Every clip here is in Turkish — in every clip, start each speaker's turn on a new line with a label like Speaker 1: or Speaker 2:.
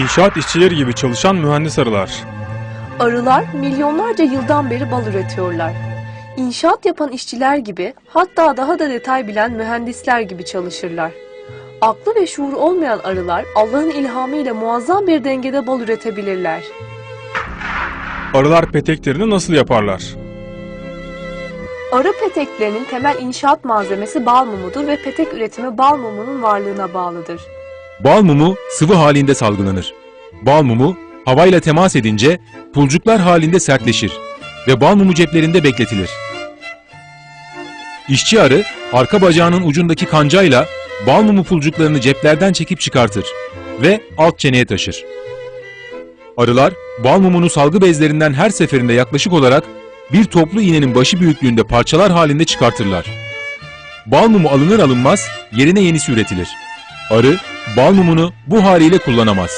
Speaker 1: İnşaat işçileri gibi çalışan mühendis arılar.
Speaker 2: Arılar milyonlarca yıldan beri bal üretiyorlar. İnşaat yapan işçiler gibi hatta daha da detay bilen mühendisler gibi çalışırlar. Aklı ve şuuru olmayan arılar Allah'ın ilhamıyla muazzam bir dengede bal üretebilirler.
Speaker 1: Arılar peteklerini nasıl yaparlar?
Speaker 2: Arı peteklerinin temel inşaat malzemesi bal mumudur ve petek üretimi bal mumunun varlığına bağlıdır.
Speaker 3: Bal mumu sıvı halinde salgılanır. Bal mumu havayla temas edince pulcuklar halinde sertleşir ve bal mumu ceplerinde bekletilir. İşçi arı arka bacağının ucundaki kancayla bal mumu pulcuklarını ceplerden çekip çıkartır ve alt çeneye taşır. Arılar bal mumunu salgı bezlerinden her seferinde yaklaşık olarak bir toplu iğnenin başı büyüklüğünde parçalar halinde çıkartırlar. Bal mumu alınır alınmaz yerine yenisi üretilir. Arı bal mumunu bu haliyle kullanamaz.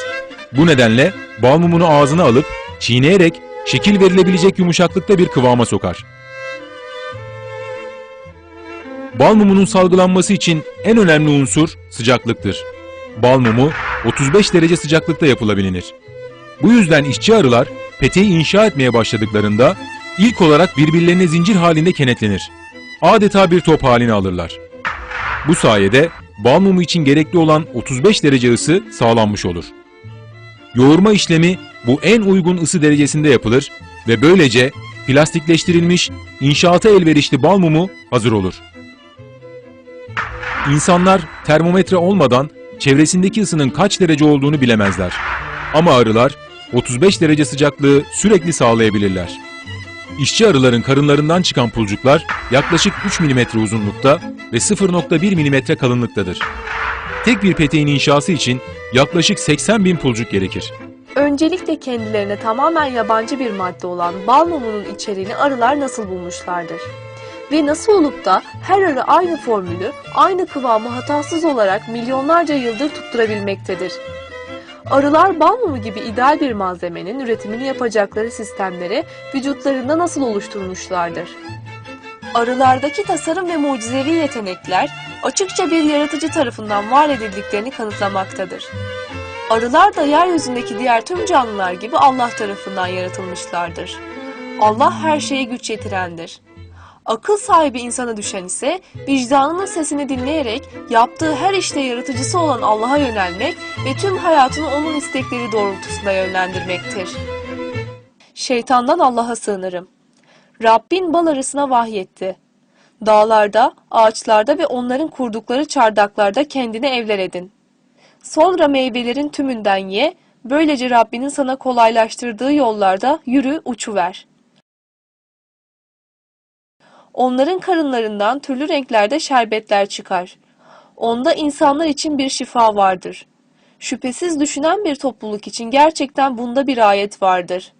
Speaker 3: Bu nedenle bal mumunu ağzına alıp çiğneyerek şekil verilebilecek yumuşaklıkta bir kıvama sokar. Bal mumunun salgılanması için en önemli unsur sıcaklıktır. Bal mumu 35 derece sıcaklıkta yapılabilir. Bu yüzden işçi arılar peteği inşa etmeye başladıklarında ilk olarak birbirlerine zincir halinde kenetlenir. Adeta bir top haline alırlar. Bu sayede bal mumu için gerekli olan 35 derece ısı sağlanmış olur. Yoğurma işlemi bu en uygun ısı derecesinde yapılır ve böylece plastikleştirilmiş, inşaata elverişli bal mumu hazır olur. İnsanlar termometre olmadan çevresindeki ısının kaç derece olduğunu bilemezler. Ama arılar 35 derece sıcaklığı sürekli sağlayabilirler. İşçi arıların karınlarından çıkan pulcuklar yaklaşık 3 mm uzunlukta ve 0.1 mm kalınlıktadır. Tek bir peteğin inşası için yaklaşık 80 bin pulcuk gerekir.
Speaker 2: Öncelikle kendilerine tamamen yabancı bir madde olan bal mumunun içeriğini arılar nasıl bulmuşlardır? Ve nasıl olup da her arı aynı formülü, aynı kıvamı hatasız olarak milyonlarca yıldır tutturabilmektedir? Arılar bal mumu gibi ideal bir malzemenin üretimini yapacakları sistemleri vücutlarında nasıl oluşturmuşlardır? Arılardaki tasarım ve mucizevi yetenekler açıkça bir yaratıcı tarafından var edildiklerini kanıtlamaktadır. Arılar da yeryüzündeki diğer tüm canlılar gibi Allah tarafından yaratılmışlardır. Allah her şeye güç yetirendir. Akıl sahibi insana düşen ise vicdanının sesini dinleyerek yaptığı her işte yaratıcısı olan Allah'a yönelmek ve tüm hayatını onun istekleri doğrultusunda yönlendirmektir. Şeytandan Allah'a sığınırım. Rabbin bal arısına vahyetti. Dağlarda, ağaçlarda ve onların kurdukları çardaklarda kendine evler edin. Sonra meyvelerin tümünden ye, böylece Rabbinin sana kolaylaştırdığı yollarda yürü uçuver. Onların karınlarından türlü renklerde şerbetler çıkar. Onda insanlar için bir şifa vardır. Şüphesiz düşünen bir topluluk için gerçekten bunda bir ayet vardır.